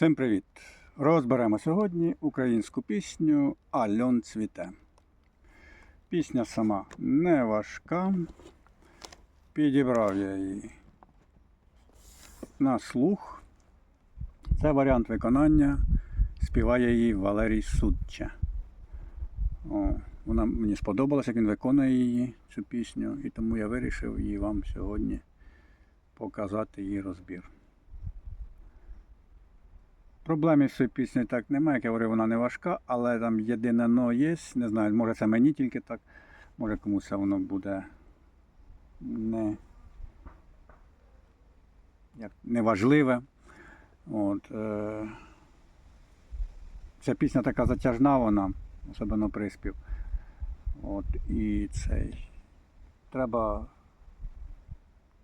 Всім привіт! Розберемо сьогодні українську пісню Альон цвіте. Пісня сама не важка. Підібрав я її на слух. Це варіант виконання. Співає її Валерій Судча. О, вона мені сподобалася, як він виконує її, цю пісню, і тому я вирішив її вам сьогодні показати її розбір. Проблеми з цією піснею так немає, як я говорив, вона не важка, але там єдине но є. Не знаю, може це мені тільки так, може комусь воно буде не, як, неважливе. От, е, ця пісня така затяжна, вона, особливо приспів. От, і цей. Треба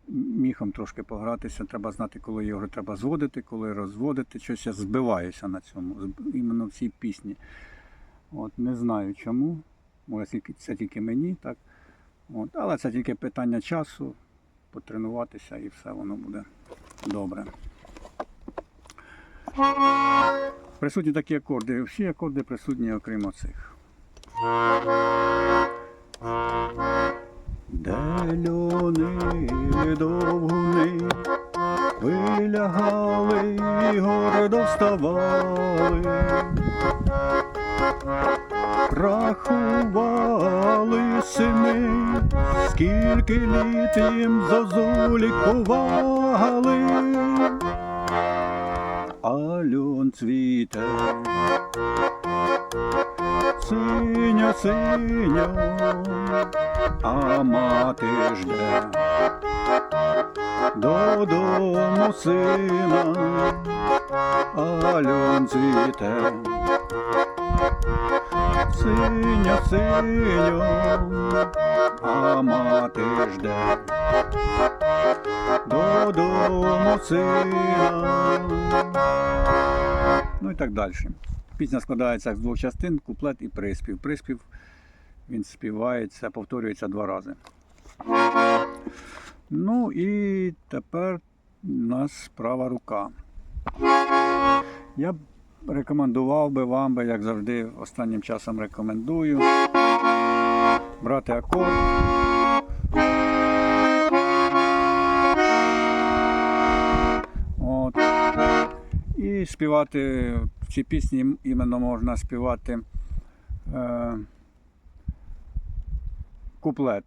міхом трошки погратися, треба знати, коли його треба зводити, коли розводити. Щось я збиваюся на цьому, іменно в цій пісні. От, не знаю чому. Може, це тільки мені, так. От, але це тільки питання часу, потренуватися і все воно буде добре. Присутні такі акорди. Всі акорди присутні, окрім оцих. Де льони довгуни вилягали і гордо вставали, рахували сини, скільки літ їм зозулі кували, а цвіте. Синьо, синьо, а мати жде додому сина, а льон цвіте. Синьо, синьо, а мати жде додому сина. Ну і так далі. Пісня складається з двох частин, куплет і приспів. Приспів він співається, повторюється два рази. Ну і тепер у нас права рука. Я б рекомендував би вам, би, як завжди, останнім часом рекомендую брати акорд. І співати в цій пісні іменно можна співати е, куплет.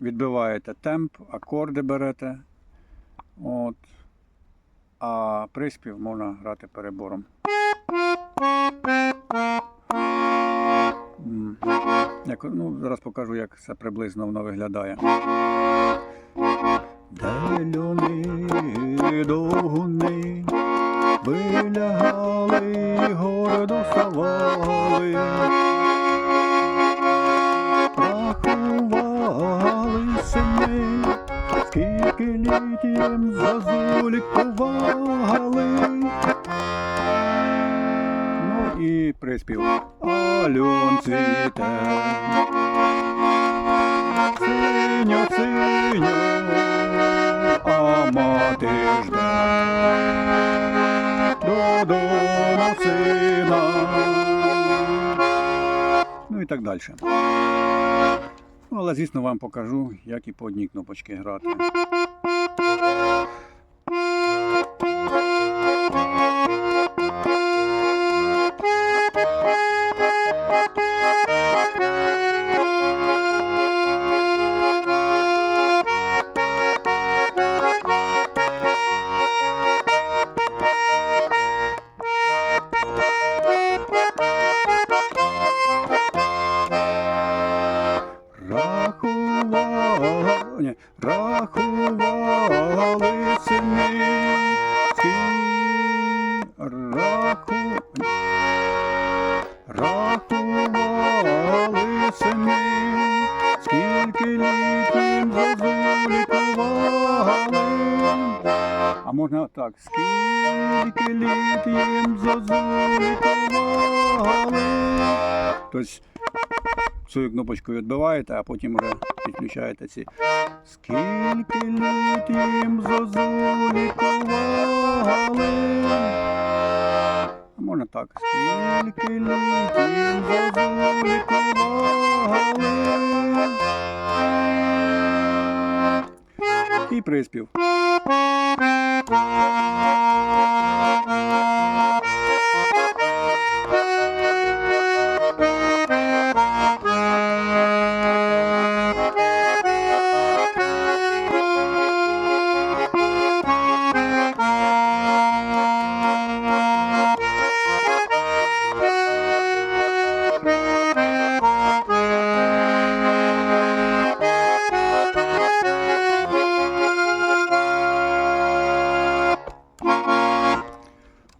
Відбиваєте темп, акорди берете. От. А приспів можна грати перебором. Як, ну, зараз покажу, як це приблизно воно виглядає. Дельони, довгуни вилягали, гордо вставали, рахували сини, скільки літ їм зазулі кували. Ну і приспів. Альон цвіте. Синьо, синьо, а мати жде додому сина. Ну і так далі. Ну, але, звісно, вам покажу, як і по одній кнопочці грати. Скільки літ їм зазулі. А можна так, скільки літ їм зазулі. Тобто цю кнопочку відбиваєте, а потім вже підключаєте ці. Скільки літ їм зозулі ковали, А можна так. Скільки літів зозулі. І приспів.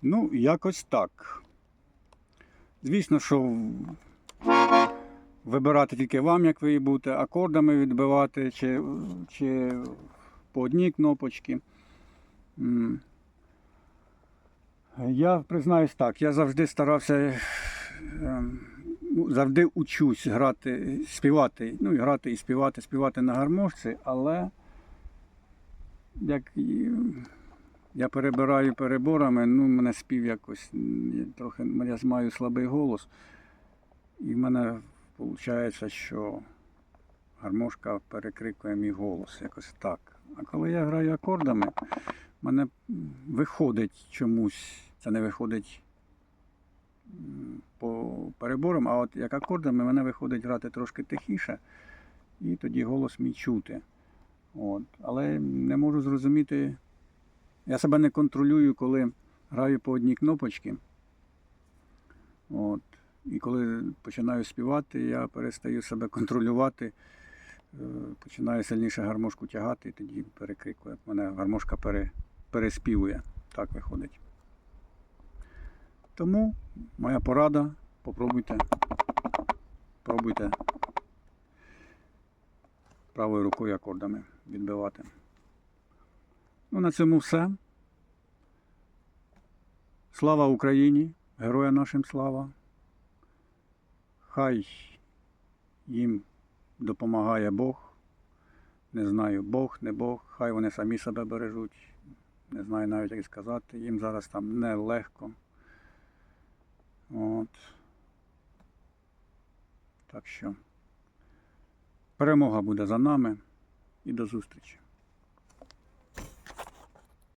Ну, якось так. Звісно, що вибирати тільки вам, як ви будете, акордами відбивати, чи, чи по одній кнопочці. Я признаюсь так, я завжди старався, ем, ну, завжди учусь грати, співати, ну і грати і співати, співати на гармошці, але як я перебираю переборами, ну, мене спів якось трохи, я маю слабий голос. І в мене виходить, що гармошка перекрикує мій голос, якось так. А коли я граю акордами, в мене виходить чомусь, це не виходить по переборам, а от як акордами, мене виходить грати трошки тихіше, і тоді голос мій чути. От. Але не можу зрозуміти, я себе не контролюю, коли граю по одній кнопочці. От. І коли починаю співати, я перестаю себе контролювати, е, починаю сильніше гармошку тягати і тоді перекрикує. Мене гармошка пере, переспівує. Так виходить. Тому моя порада, попробуйте. Пробуйте правою рукою акордами відбивати. Ну, на цьому все. Слава Україні! Героям нашим слава! Хай їм допомагає Бог. Не знаю, Бог, не Бог, хай вони самі себе бережуть. Не знаю навіть, як сказати. Їм зараз там нелегко. От. Так що перемога буде за нами і до зустрічі.